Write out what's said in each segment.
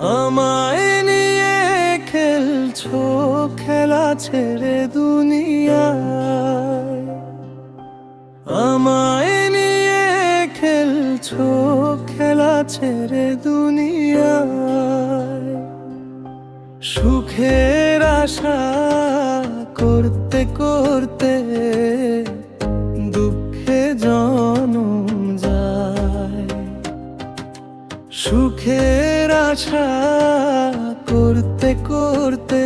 আমায় নিয়ে খেলছো খেলা ছেড়ে দুনিয়া আমায় নিয়ে খেলছো খেলা ছেড়ে দুনিয়া সুখের আশা করতে করতে আশা করতে করতে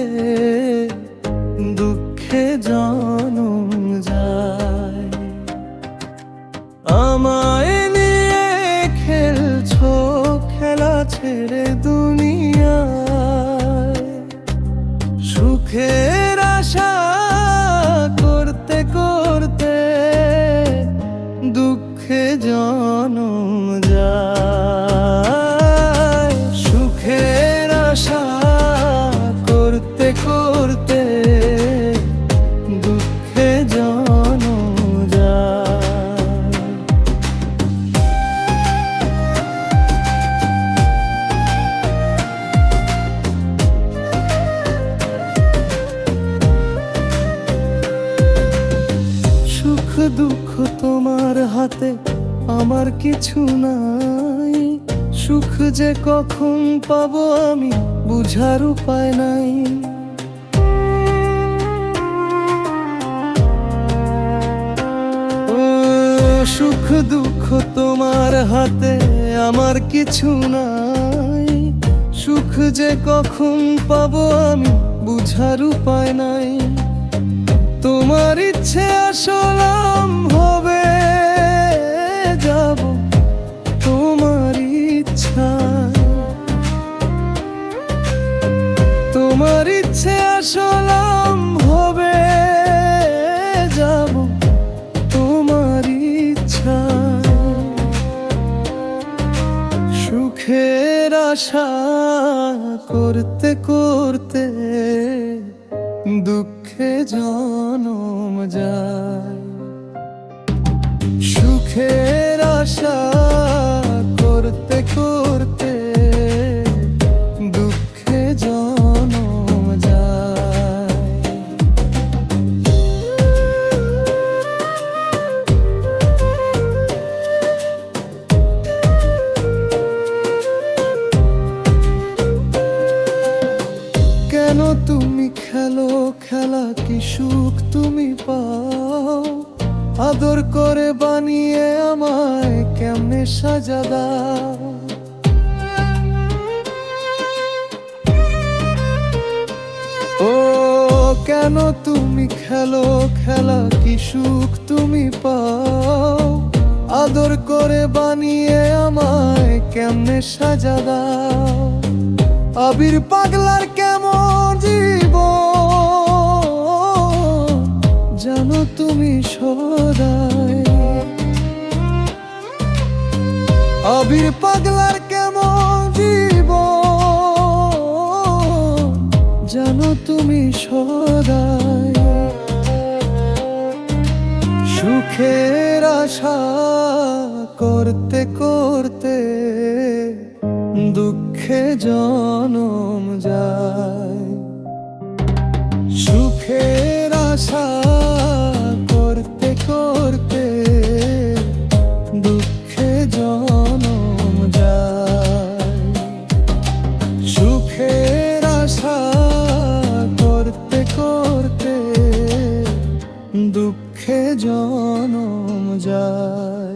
দুঃখে জনম যায়। আমায় নিয়ে খেলছো, খেলা ছেড়ে দুনিয়ায়। সুখের আশা করতে করতে দুঃখে জনম যায়। দুঃখ তোমার হাতে, আমার কিছু নাই। সুখ যে কখন পাবো আমি বুঝার উপায় নাই। সুখ দুঃখ তোমার হাতে, আমার কিছু নাই। সুখ যে কখন পাবো আমি বুঝার উপায় নাই। তোমার ইচ্ছে আসলাম হবে, যাব তোমার ইচ্ছা। তোমার ইচ্ছে আসলাম হবে, যাব তোমার ইচ্ছা। সুখের আশা করতে করতে দুঃখে জনম যায় সুখের আশা কি সুখ তুমি পাও? আদর করে বানিয়ে আমায় কেমনে সাজা দাও? ও, কেন তুমি খেলো খেলা? কি সুখ তুমি পাও? আদর করে বানিয়ে আমায় কেমনে সাজা দাও? আবির পাগলার কেমন জীব আবির পাগলার কেমন জীব জানো তুমি সদাই? সুখের আশা করতে করতে দুঃখে জনম যায়। সুখের আশা দুঃখে জনম যায়।